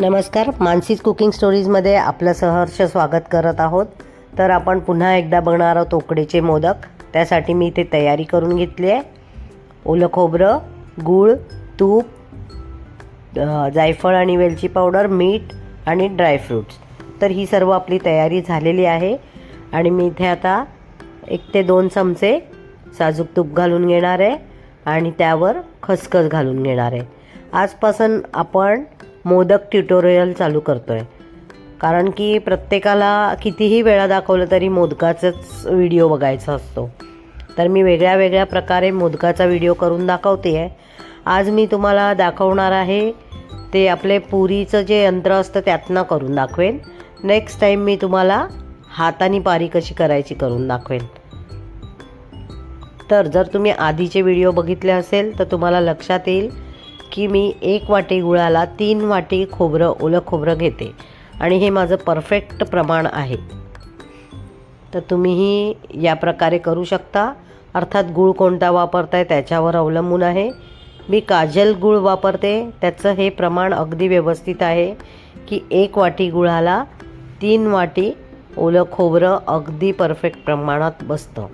नमस्कार मानसीज कुकिंग स्टोरीजमध्ये आपलं सहर्ष स्वागत करत आहोत. तर आपण पुन्हा एकदा बघणार आहोत उकडीचे मोदक. त्यासाठी मी इथे तयारी करून घेतली आहे. ओलं खोबरं गूळ तूप जायफळ आणि वेलची पावडर मीठ आणि ड्रायफ्रूट्स तर ही सर्व आपली तयारी झालेली आहे. आणि मी इथे आता एक ते दोन चमचे साजूक तूप घालून घेणार आहे. आणि त्यावर खसखस घालून घेणार आहे. आजपासून आपण मोदक ट्युटोरियल चालू करतो आहे कारण की प्रत्येकाला कितीही वेळा दाखवलं तरी मोदकाचाच व्हिडिओ बघायचा असतो. तर मी वेगळ्या वेगळ्या प्रकारे मोदकाचा व्हिडिओ करून दाखवते आहे आज मी तुम्हाला दाखवणार आहे ते आपले पुरीचं जे यंत्र असतं त्यातनं करून दाखवेन. नेक्स्ट टाईम मी तुम्हाला हाताने पारी कशी करायची करून दाखवेन. तर जर तुम्ही आधीचे व्हिडिओ बघितले असेल तर तुम्हाला लक्षात येईल की मी एक वाटी गुळाला तीन वाटी खोबरं ओलं खोबरं घेते. आणि हे माझं परफेक्ट प्रमाण आहे. तर तुम्हीही या प्रकारे करू शकता. अर्थात गूळ कोणता वापरताय त्याच्यावर अवलंबून आहे. मी काजल गूळ वापरते. त्याचं हे प्रमाण अगदी व्यवस्थित आहे की एक वाटी गुळाला तीन वाटी ओलं खोबरं अगदी परफेक्ट प्रमाणात बसतं.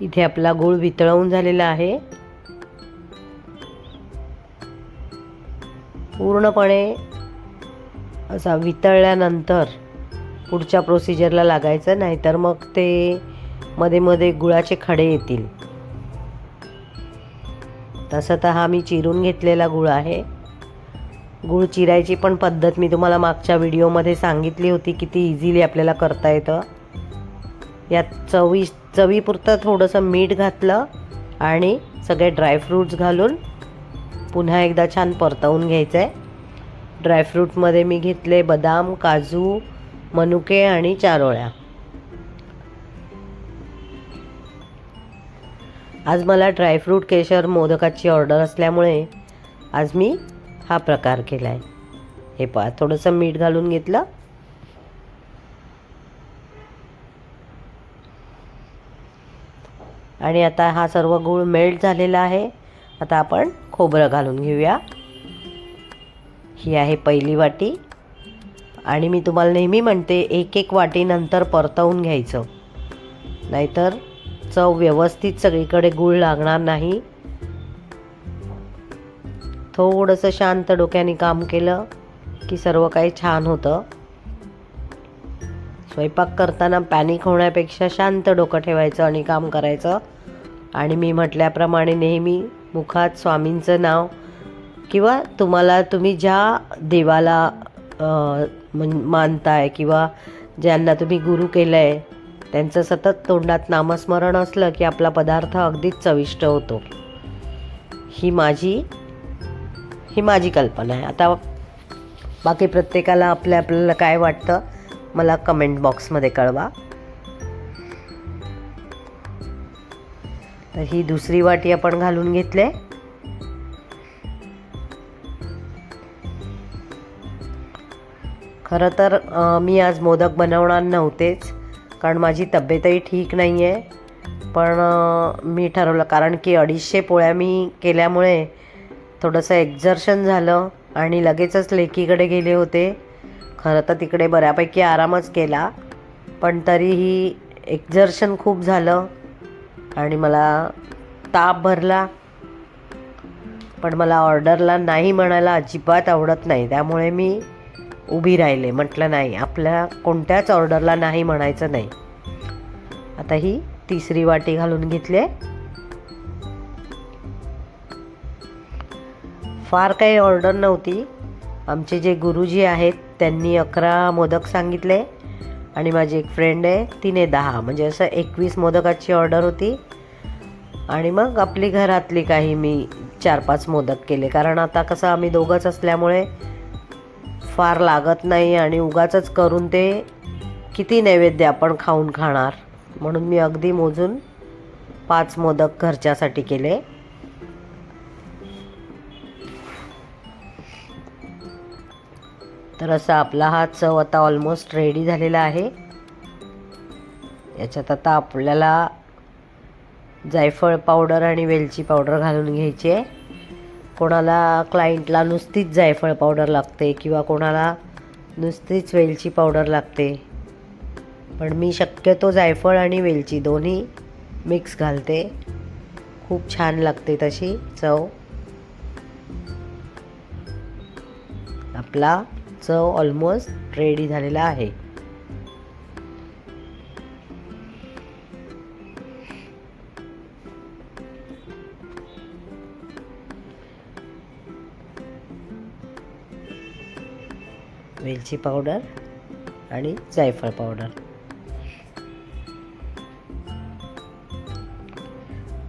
इथे आपला गूळ वितळवून झालेला आहे. पूर्णपणे असा वितळल्यानंतर पुढच्या प्रोसिजरला लागायचं नाहीतर मग ते मध्ये मध्ये गुळाचे खडे येतील. तसं तर हा मी चिरून घेतलेला गुळ आहे. गुळ चिरायची पण पद्धत मी तुम्हाला मागच्या व्हिडिओमध्ये सांगितली होती किती इझिली आपल्याला करता येतं. यात चवी चवीपुरतं थोडंसं मीठ घातलं आणि सगळे ड्रायफ्रूट्स घालून पुन्हा एकदा छान परतवून घ्यायचं आहे ड्रायफ्रूटमध्ये मी घेतले बदाम काजू मनुके आणि चारोळ्या. आज मला ड्रायफ्रूट केशर मोदकाची ऑर्डर असल्यामुळे आज मी हा प्रकार केला आहे हे पहा थोडंसं मीठ घालून घेतलं. आणि आता हा सर्व गूळ मेल्ट झालेला आहे. आता आपण खोबरं घालून घेऊया. ही आहे पहिली वाटी. आणि मी तुम्हाला नेहमी म्हणते एक एक वाटीनंतर परतवून घ्यायचं. नाहीतर चव व्यवस्थित सगळीकडे गूळ लागणार नाही. थोडंसं शांत डोक्याने काम केलं की सर्व काही छान होतं. स्वयंपाक करताना पॅनिक होण्यापेक्षा शांत डोकं ठेवायचं आणि काम करायचं. आणि मी म्हटल्याप्रमाणे नेहमी मुखात स्वामींचं नाव किंवा तुम्हाला तुम्ही ज्या देवाला मानताय किंवा ज्यांना तुम्ही गुरु केलं आहे त्यांचं सतत तोंडात नामस्मरण असलं की आपला पदार्थ अगदीच चविष्ट होतो. ही माझी ही माझी कल्पना आहे. आता बाकी प्रत्येकाला आपल्या आपल्याला काय वाटतं मला कमेंट बॉक्समध्ये कळवा. तर ही दुसरी वाटी आपण घालून घेतले. खरं तर मी आज मोदक बनवणार नव्हतेच कारण माझी तब्येतही ठीक नाही आहे पण मी ठरवलं कारण की अडीचशे पोळ्या मी केल्यामुळे थोडंसं एक्झर्शन झालं आणि लगेचच लेकीकडे गेले होते. खरं तर तिकडे बऱ्यापैकी आरामच केला पण तरीही एक्झर्शन खूप झालं. आणि मला ताप भरला. पण मला ऑर्डरला नाही म्हणायला अजिबात आवडत नाही. त्यामुळे मी उभी राहिले. म्हटलं नाही आपल्या कोणत्याच ऑर्डरला नाही म्हणायचं नाही. आता ही तिसरी वाटी घालून घेतली. फार काही ऑर्डर नव्हती. आमचे जे गुरुजी आहेत त्यांनी अकरा मोदक सांगितले. आणि माझी एक फ्रेंड आहे तिने दहा. म्हणजे असं एकवीस मोदकाची ऑर्डर होती. आणि मग आपली घरातली काही मी चार पाच मोदक केले. कारण आता कसं आम्ही दोघंच असल्यामुळे फार लागत नाही आणि उगाचच करून ते किती नैवेद्य आपण खाऊन खाणार. म्हणून मी अगदी मोजून पाच मोदक घरच्यासाठी केले. तर असा आपला हा चव आता ऑलमोस्ट रेडी झालेला आहे. याच्यात आता आपल्याला जायफळ पावडर आणि वेलची पावडर घालून घ्यायची. आहे कोणाला क्लायंटला नुसतीच जायफळ पावडर लागते किंवा कोणाला नुसतीच वेलची पावडर लागते. पण मी शक्यतो जायफळ आणि वेलची दोन्ही मिक्स घालते. खूप छान लागते तशी चव. आपला चव ऑलमोस्ट रेडी झालेला आहे. वेलची पावडर आणि जायफळ पावडर.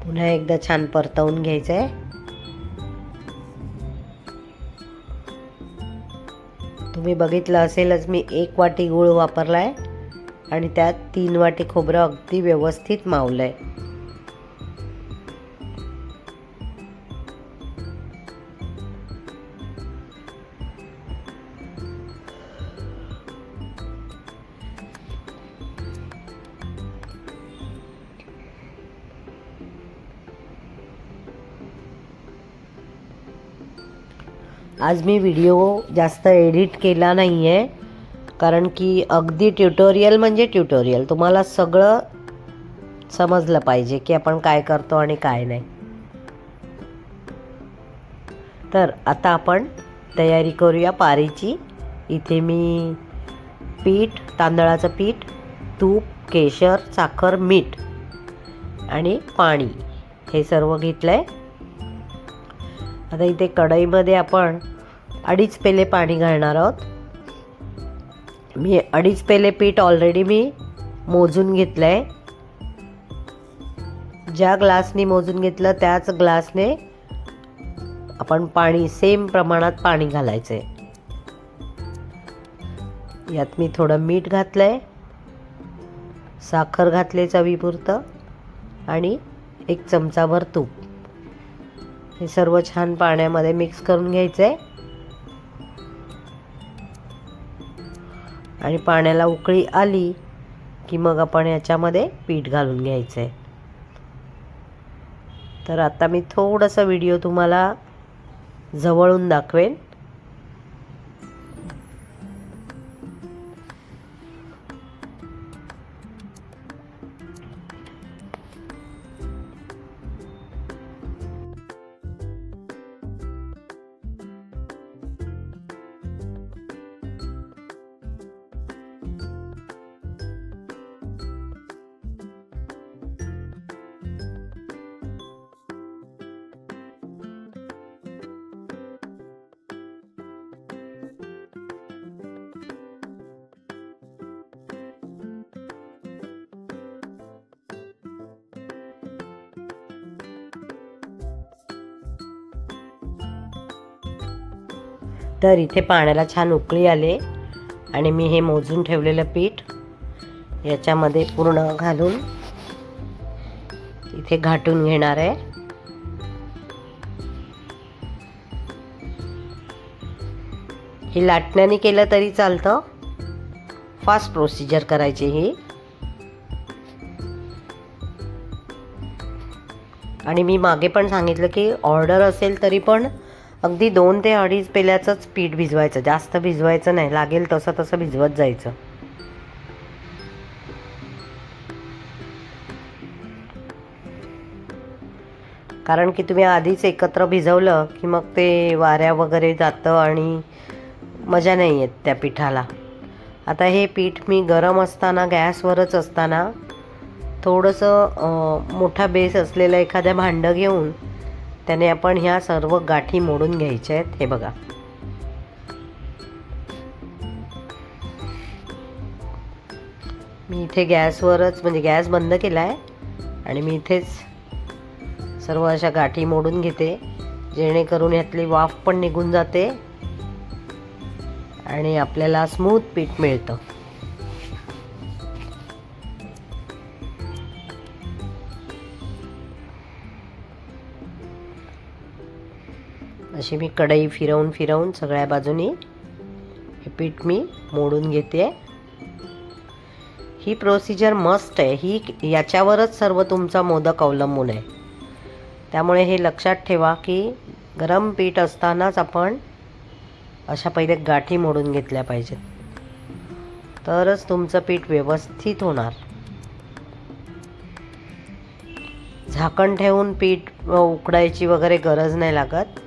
पुन्हा एकदा छान परतवून घ्यायचं आहे तुम्ही बघितलं असेलच मी एक वाटी गूळ वापरला आहे आणि त्यात तीन वाटी खोबरं अगदी व्यवस्थित मावलं आहे आज मी व्हिडिओ जास्त एडिट केला नाही आहे कारण की अगदी ट्युटोरियल म्हणजे ट्युटोरियल तुम्हाला सगळं समजलं पाहिजे की आपण काय करतो आणि काय नाही. तर आता आपण तयारी करूया पारीची. इथे मी पीठ तांदळाचं पीठ तूप केशर साखर मीठ आणि पाणी हे सर्व घेतलं आहे आता इथे कढईमध्ये आपण अडीच पेले पाणी घालणार आहोत. मी अडीच पेले पीठ ऑलरेडी मी मोजून घेतलं आहे ज्या ग्लासने मोजून घेतलं त्याच ग्लासने आपण पाणी सेम प्रमाणात पाणी घालायचं आहे यात मी थोडं मीठ घातलं आहे साखर घातले चवीपुरतं आणि एक चमचाभर तूप. हे सर्व छान पाण्यामध्ये मिक्स करून घ्यायचं आहे आणि पाण्याला उकळी आली की मग आपण याच्यामध्ये पीठ घालून घ्यायचं आहे तर आता मी थोडंसं व्हिडिओ तुम्हाला जवळून दाखवेन. तर इथे पाण्याला छान उकळी आले आणि मी हे मोजून ठेवलेलं पीठ याच्यामध्ये पूर्ण घालून इथे घाटून घेणार आहे. हे लाटण्याने केलं तरी चालतं. फास्ट प्रोसिजर करायची ही. आणि मी मागे पण सांगितलं की ऑर्डर असेल तरी पण अगदी दोन ते अडीच पेल्याचंच पीठ भिजवायचं. जास्त भिजवायचं नाही. लागेल तसं तसं भिजवत जायचं. कारण की तुम्ही आधीच एकत्र भिजवलं की मग ते वाऱ्या वगैरे जातं आणि मजा नाही येत त्या पिठाला. आता हे पीठ मी गरम असताना गॅसवरच असताना थोडंसं मोठा बेस असलेलं एखाद्या भांडं घेऊन त्याने आपण ह्या सर्व गाठी मोडून घ्यायच्या आहेत. हे बघा. मी इथे गॅसवरच म्हणजे गॅस बंद केला आहे आणि मी इथेच सर्व अशा गाठी मोडून घेते. जेणेकरून ह्यातली वाफ पण निघून जाते आणि आपल्याला स्मूथ पीठ मिळतं. अशी मी कढई फिरवून फिरवून सगळ्या बाजूनी हे पीठ मी मोडून घेते. ही प्रोसिजर मस्ट आहे. ही याच्यावरच सर्व तुमचा मोदक अवलंबून आहे. त्यामुळे हे लक्षात ठेवा की गरम पीठ असतानाच आपण अशा पहिले गाठी मोडून घेतल्या पाहिजेत. तरच तुमचं पीठ व्यवस्थित होणार. झाकण ठेवून पीठ उकडायची वगैरे गरज नाही लागत.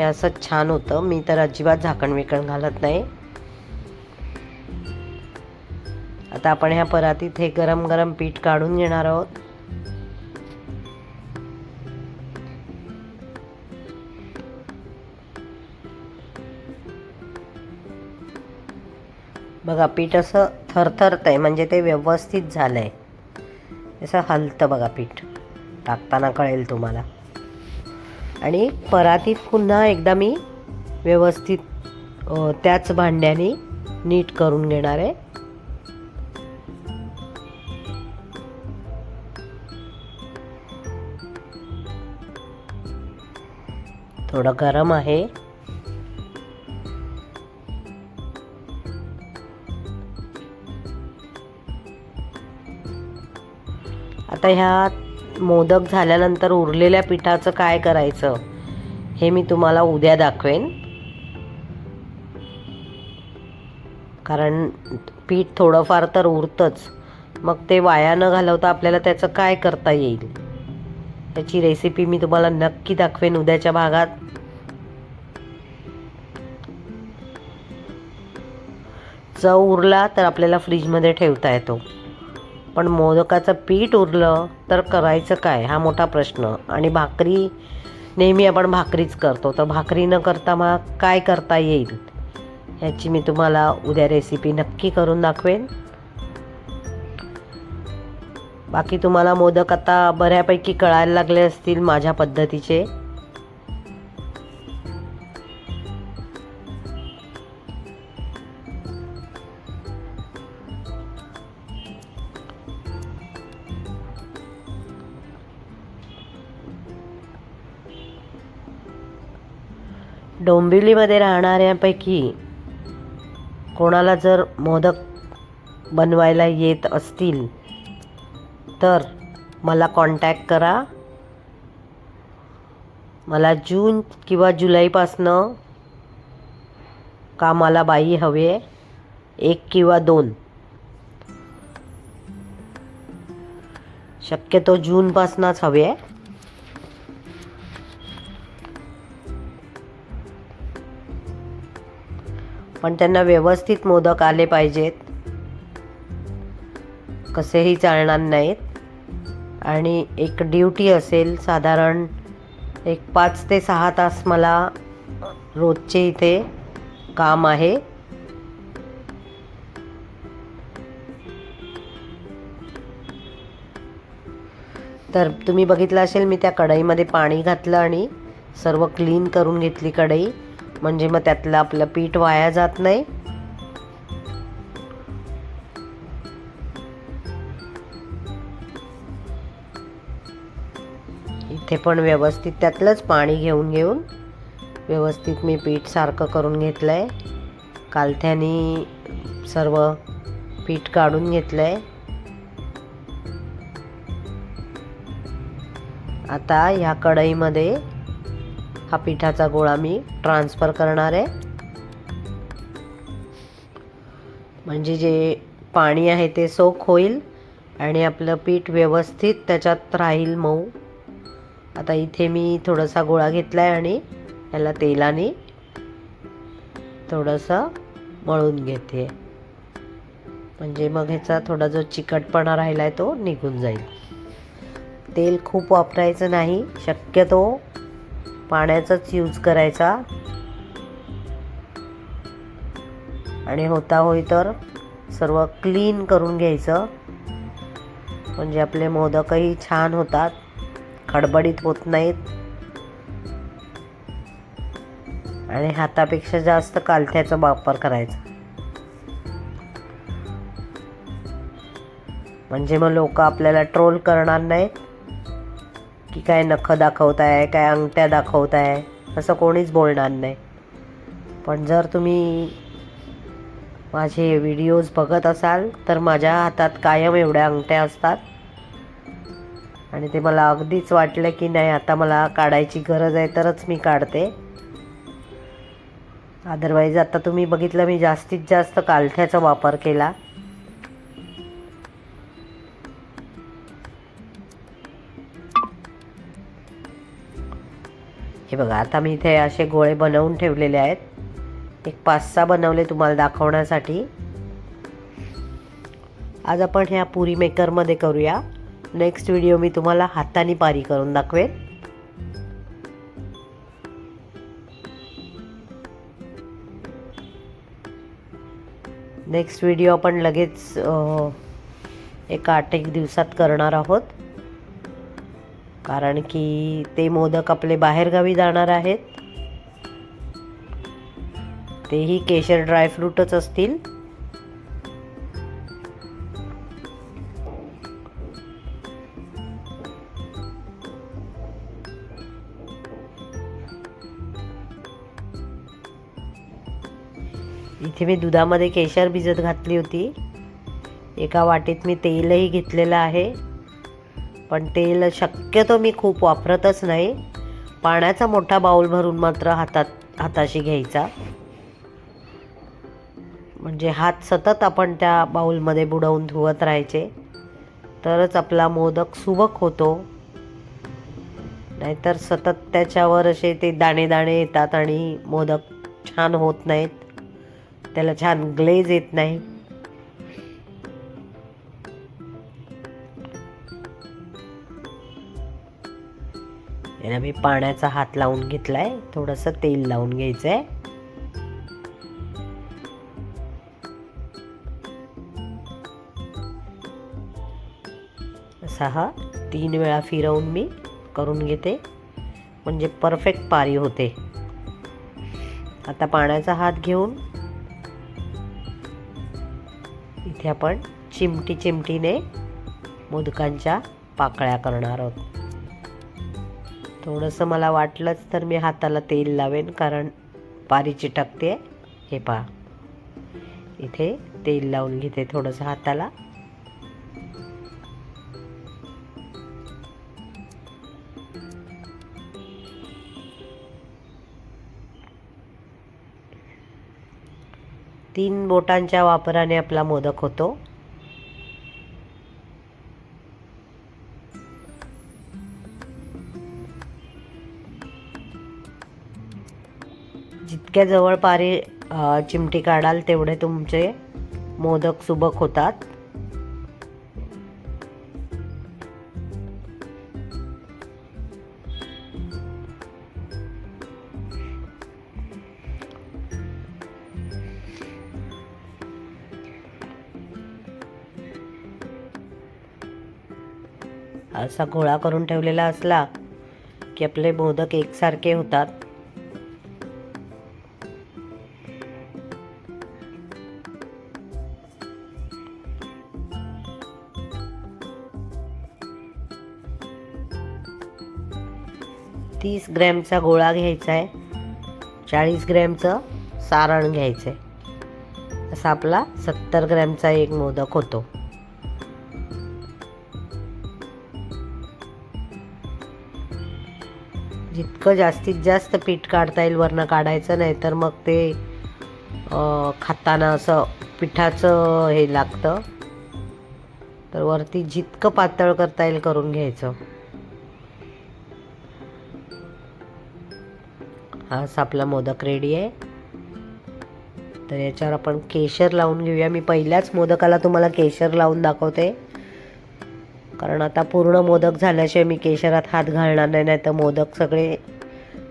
हे असं छान होतं. मी तर अजिबात झाकण विकण घालत नाही. आता आपण ह्या परातीत हे गरम गरम पीठ काढून घेणार आहोत. बघा पीठ असं थरथरत आहे म्हणजे ते व्यवस्थित झालं आहे असं हलतं बघा पीठ. टाकताना कळेल तुम्हाला. आणि परातीत पुन्हा एकदा मी व्यवस्थित त्याच भांड्याने नीट करून घेणार आहे. थोडं गरम आहे. आता ह्या मोदक झाल्यानंतर उरलेल्या पिठाचं काय करायचं हे मी तुम्हाला उद्या दाखवेन. कारण पीठ थोडंफार तर उरतंच. मग ते वाया न घालवता आपल्याला त्याचं काय करता येईल? त्याची रेसिपी मी तुम्हाला नक्की दाखवेन उद्याच्या भागात. चव उरला तर आपल्याला फ्रीजमध्ये ठेवता येतो. पण मोदकाचं पीठ उरलं तर करायचं काय? हा मोठा प्रश्न. आणि भाकरी नेहमी आपण भाकरीच करतो. तर भाकरी न करता मग काय करता येईल? ह्याची मी तुम्हाला उद्या रेसिपी नक्की करून दाखवेन. बाकी तुम्हाला मोदक आता बऱ्यापैकी कळायला लागले असतील माझ्या पद्धतीचे. डोंबिवलीमध्ये राहणाऱ्यांपैकी कोणाला जर मोदक बनवायला येत असतील तर मला कॉन्टॅक्ट करा. मला जून किंवा जुलैपासनं कामाला बाई हवी आहे. एक किंवा दोन. शक्यतो जूनपासनंच हवे आहे. पण त्यांना व्यवस्थित मोदक आले पाहिजेत. कसेही चालणार नाहीत. आणि एक ड्युटी असेल साधारण एक पाच ते सहा तास मला रोजचे इथे काम आहे. तर तुम्ही बघितलं असेल मी त्या कढईमध्ये पाणी घातलं आणि सर्व क्लीन करून घेतली कढई. म्हणजे मग त्यातलं आपलं पीठ वाया जात नाही. इथे पण व्यवस्थित त्यातलंच पाणी घेऊन घेऊन व्यवस्थित मी पीठ सारखं करून घेतलं आहे कालथ्यानी सर्व पीठ काढून घेतलं आहे आता ह्या कढईमध्ये हा पिठाचा गोळा मी ट्रान्सफर करणार आहे. म्हणजे जे पाणी आहे ते सोक होईल आणि आपलं पीठ व्यवस्थित त्याच्यात राहील मऊ. आता इथे मी थोडासा गोळा घेतला आहे आणि याला तेलाने थोडंसं मळून घेते. म्हणजे मग ह्याचा थोडा जो चिकटपणा राहिला आहे तो निघून जाईल. तेल खूप वापरायचं नाही शक्यतो पाण्याचाच यूज करायचा. आणि होता होई तर सर्व क्लीन करून घ्यायचं. म्हणजे आपले मोदकही छान होतात. खडबडीत होत नाहीत. आणि हातापेक्षा जास्त कालथ्याचा वापर करायचा. म्हणजे मग लोक आपल्याला ट्रोल करणार नाहीत. की काय नखं दाखवताय काय अंगठ्या दाखवताय असं कोणीच बोलणार नाही. पण जर तुम्ही माझे व्हिडिओज बघत असाल तर माझ्या हातात कायम एवढ्या अंगठ्या असतात. आणि ते मला अगदीच वाटलं की नाही आता मला काढायची गरज आहे तरच मी काढते. अदरवाईज आता तुम्ही बघितलं मी जास्तीत जास्त कालथ्याचा वापर केला. हे बघा आता मी इथे असे गोळे बनवून ठेवलेले आहेत. एक पाच सहा बनवले तुम्हाला दाखवण्यासाठी. आज आपण ह्या पुरी मेकरमध्ये करूया. नेक्स्ट व्हिडिओ मी तुम्हाला हाताने पारी करून दाखवेन. नेक्स्ट व्हिडिओ आपण लगेच एक आठ एक दिवसात करणार आहोत. कारण की ते मोदक आपले बाहेरगावी जाणार आहेत. तेही केशर ड्रायफ्रूटच असतील. इथे मी दुधामध्ये केशर भिजत घातली होती. एका वाटीत मी तेलही घेतलेलं आहे. पण तेल शक्यतो मी खूप वापरतच नाही. पाण्याचा मोठा बाऊल भरून मात्र हातात हाताशी घ्यायचा. म्हणजे हात सतत आपण त्या बाऊलमध्ये बुडवून धुवत राहायचे. तरच आपला मोदक सुबक होतो. नाहीतर सतत त्याच्यावर असे ते दाणे दाणे येतात आणि मोदक छान होत नाहीत. त्याला छान ग्लेज येत नाही याला मी पाण्याचा हात लावून घेतलाय. थोडंसं तेल लावून घ्यायचंय. असा हा तीन वेळा फिरवून मी करून घेते. म्हणजे परफेक्ट पारी होते. आता पाण्याचा हात घेऊन इथे आपण चिमटी चिमटीने मोदकांच्या पाकळ्या करणार आहोत. थोडंसं मला वाटलंच तर मी हाताला तेल लावेन कारण पारी चिटकते. हे पहा. इथे तेल लावून घेते थोडंसं हाताला. तीन बोटांच्या वापराने आपला मोदक होतो. जितक्या जवळ पारी चिमटी काढाल तेवढे तुमचे मोदक सुबक होतात. असा गोळा करून ठेवलेला असला की आपले मोदक एकसारखे होतात. तीस ग्रॅमचा गोळा घ्यायचा आहे. चाळीस ग्रॅमचं सारण घ्यायचं आहे असा आपला सत्तर ग्रॅमचा एक मोदक होतो. जितकं जास्तीत जास्त पीठ काढता येईल वरनं काढायचं नाही तर मग ते खाताना असं पिठाचं हे लागतं. तर वरती जितकं पातळ करता येईल करून घ्यायचं. आज आपला मोदक रेडी आहे. तर याच्यावर आपण केशर लावून घेऊया. मी पहिल्याच मोदकाला तुम्हाला केशर लावून दाखवते. कारण आता पूर्ण मोदक झाल्याशिवाय मी केशरात हात घालणार नाही नाही तर मोदक सगळे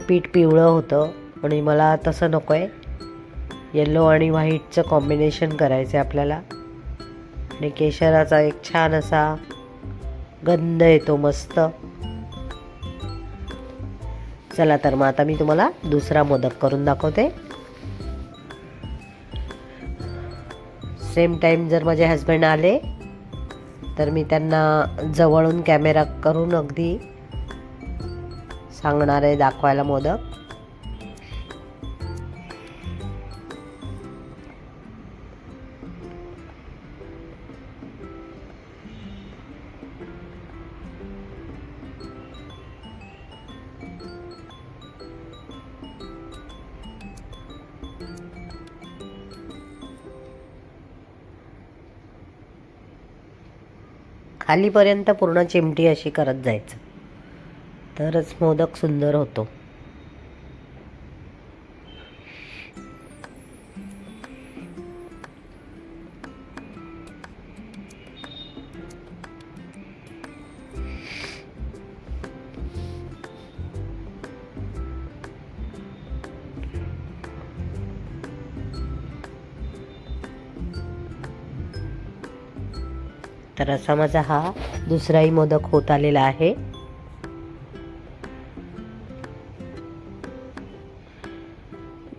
पीठ पिवळं होतं. आणि मला तसं नको आहे येल्लो आणि व्हाईटचं कॉम्बिनेशन करायचं आहे आपल्याला. आणि केशराचा एक छान असा गंध येतो मस्त. चला तर मग आता मी तुम्हाला दुसरा मोदक करून दाखवते. सेम टाईम जर माझे हस्बंड आले तर मी त्यांना जवळून कॅमेरा करून अगदी सांगणार आहे दाखवायला मोदक. खालीपर्यंत पूर्ण चिमटी अशी करत जायचं. तरच मोदक सुंदर होतो. तर असा माझा हा दुसराही मोदक होत आलेला आहे.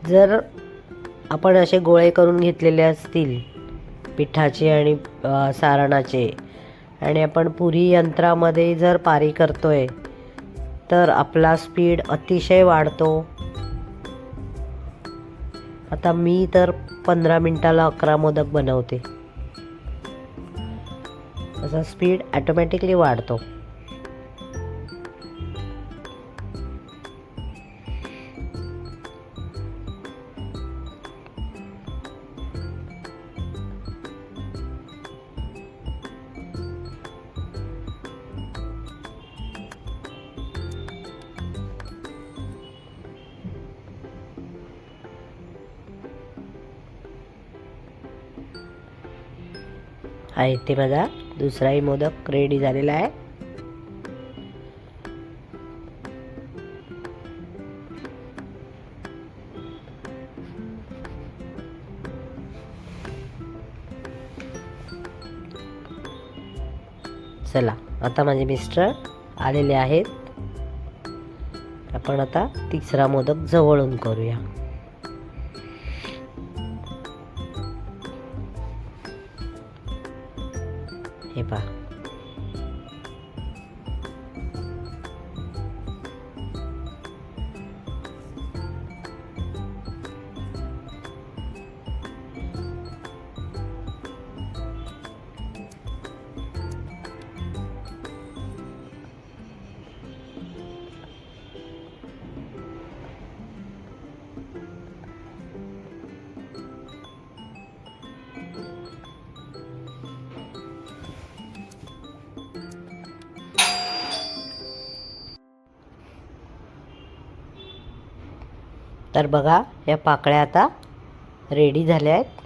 जर आपण असे गोळे करून घेतलेले असतील पिठाचे आणि सारणाचे आणि आपण पुरी यंत्रामध्ये जर पारी करतोय तर आपला स्पीड अतिशय वाढतो. आता मी तर पंधरा मिनटाला अकरा मोदक बनवते. त्याचा स्पीड ॲटोमॅटिकली वाढतो. हा इथे बघा. दुसराही मोदक रेडी झालेला आहे. चला आता माझे मिस्टर आलेले आहेत. आपण आता तिसरा मोदक जवळून करूया. तर बघा या पाकळ्या आता रेडी झाल्या आहेत.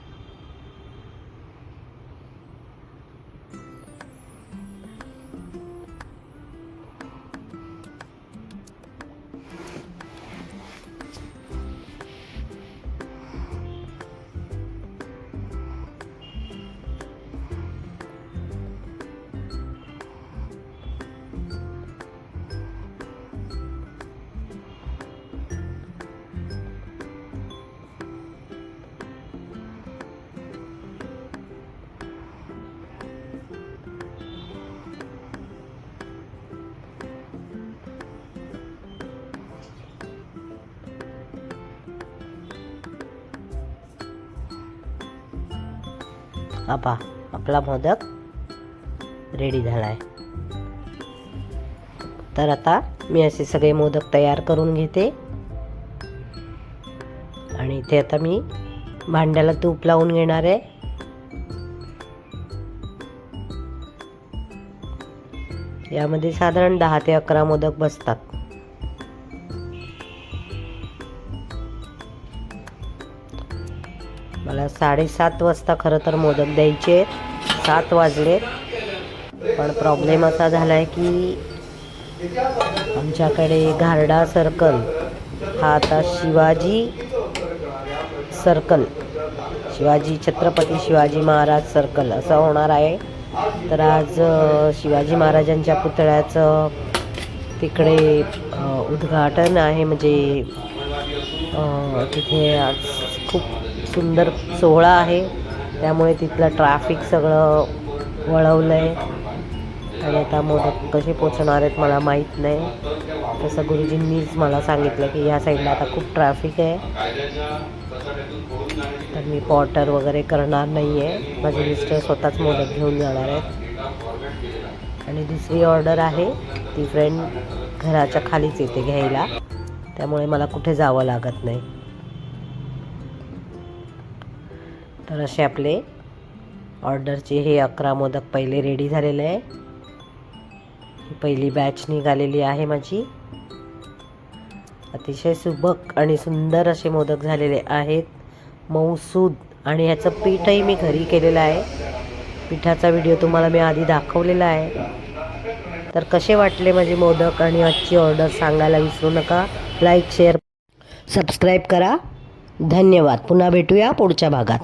हा पहा आपला मोदक रेडी झाला आहे तर आता मी असे सगळे मोदक तयार करून घेते. आणि इथे आता मी भांड्याला तूप लावून घेणार आहे. यामध्ये साधारण दहा ते अकरा मोदक बसतात. मला साडेसात वाजता खरं तर मोदक द्यायचे सात वाजले पण प्रॉब्लेम असा झाला आहे की आमच्याकडे घारडा सर्कल हा आता शिवाजी सर्कल शिवाजी छत्रपती शिवाजी महाराज सर्कल असं होणार आहे. तर आज शिवाजी महाराजांच्या पुतळ्याचं तिकडे उद्घाटन आहे. म्हणजे तिथे आज सुंदर सोहळा आहे. त्यामुळे तिथलं ट्रॅफिक सगळं वळवलं आहे आणि आता मोदक कसे पोचणार आहेत मला माहीत नाही. तसं गुरुजींनीच मला सांगितलं की या साईडला आता खूप ट्रॅफिक आहे. तर मी पॉटर वगैरे करणार नाही आहे माझे मिस्टर स्वतःच मोदक घेऊन जाणार आहेत. आणि दुसरी ऑर्डर आहे. ती फ्रेंड घराच्या खालीच येते घ्यायला. त्यामुळे मला कुठे जावं लागत नाही. तर असे आपले ऑर्डरचे हे अकरा मोदक पहिले रेडी झालेले आहे. ही पहिली बॅच निघालेली आहे माझी. अतिशय सुबक आणि सुंदर असे मोदक झालेले आहेत. मऊसूद आणि ह्याचं पीठही मी घरी केलेलं आहे. पिठाचा व्हिडिओ तुम्हाला मी आधी दाखवलेला आहे. तर कसे वाटले माझे मोदक आणि आजची ऑर्डर सांगायला विसरू नका. लाईक शेअर सबस्क्राईब करा. धन्यवाद. पुन्हा भेटूया पुढच्या भागात.